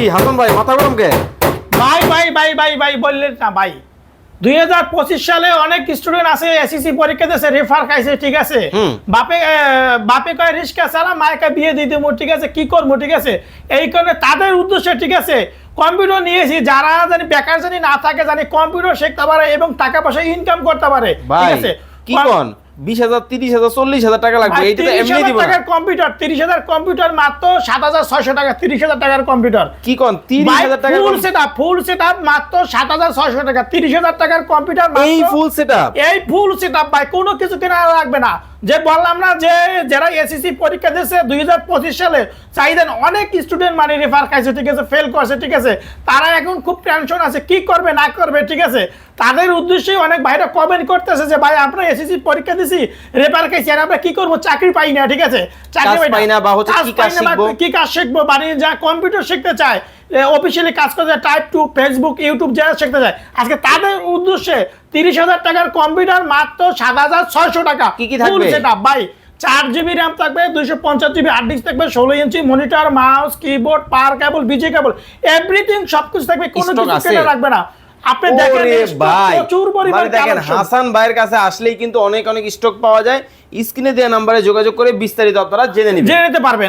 কি হাসান ভাই মাথা গরম কে? ভাই ভাই ভাই ভাই ভাই বললেন না ভাই। দুই হাজার পঁচিশ সালে অনেক স্টুডেন্ট আছে এসএসসি পরীক্ষা দিয়েছে রেফার খাইছে ঠিক আছে? বাপে বাপে কয় রিস্কা চালা মায়কে বিয়ে দেবো ঠিক আছে? কি করব ঠিক আছে? এই কারণে তাদের উদ্দেশ্যে ঠিক আছে কম্পিউটার নিয়েছি যারা জানি বেকার জানি না থাকে জানি কম্পিউটার শিখতে পারে এবং টাকা পয়সা ইনকাম করতে পারে ঠিক আছে? কি বিশ হাজার তিরিশ হাজার চল্লিশ হাজার টাকা লাগবে। এইটা এমনি দিব টাকার কম্পিউটার তিরিশ হাজার কম্পিউটার মাত্র সাত হাজার ছয়শো টাকা তিরিশ হাজার টাকার কম্পিউটার। কি কন? তিরিশ হাজার টাকা full set up full set up মাত্র সাত হাজার ছয়শো টাকা তিরিশ হাজার টাকার কম্পিউটার এই ফুল সেট আপ এই ফুল সেট আপ ভাই কোনো কিছু কেনা লাগবে না। যে বললাম না যে যারা এসএসসি পরীক্ষা দিয়েছে দুই হাজার পঁচিশ সালে চাইতেন অনেক স্টুডেন্ট মানে রেফার খাইছে ঠিক আছে ফেল করছে ঠিক আছে। তারা এখন খুব টেনশন আছে কি করবে না করবে ঠিক আছে। তাদের উদ্দেশ্যে অনেক ভাইরা কমেন্ট করতেছে যে ভাই আমরা এসএসসি পরীক্ষা দিছি রেফার খাইছি আর আমরা কি করব? চাকরি পাই না ঠিক আছে? চাকরি পাই না। বা কি কাজ শিখব? কি কাজ শিখব? মানে যা কম্পিউটার শিখতে চায় অফিসিয়ালি কাজ করতে চায় টাইপ টু ফেসবুক ইউটিউব যারা শিখতে চায় আজকে তাদের উদ্দেশ্যে তিরিশ হাজার টাকার কম্পিউটার মাত্র সাত হাজার ছয়শো টাকা। কি কি থাকবে? সেটা ভাই চার জিবি র্যাম থাকবে দুইশো পঞ্চাশ জিবি হার্ড ডিস্ক থাকবে ষোলো ইঞ্চি monitor mouse keyboard power cable বিজে কেবল এভরিথিং সবকিছু থাকবে কোনো কিছু আছে? রাখবে না। আপনি দেখেন প্রচুর পরিমাণ মানে দেখেন হাসান ভাইয়ের কাছে আসলেই কিন্তু অনেক অনেক স্টক পাওয়া যায়। স্ক্রিনে দেওয়া নাম্বারে যোগাযোগ করে বিস্তারিত আপনারা জেনে নিতে পারবেন।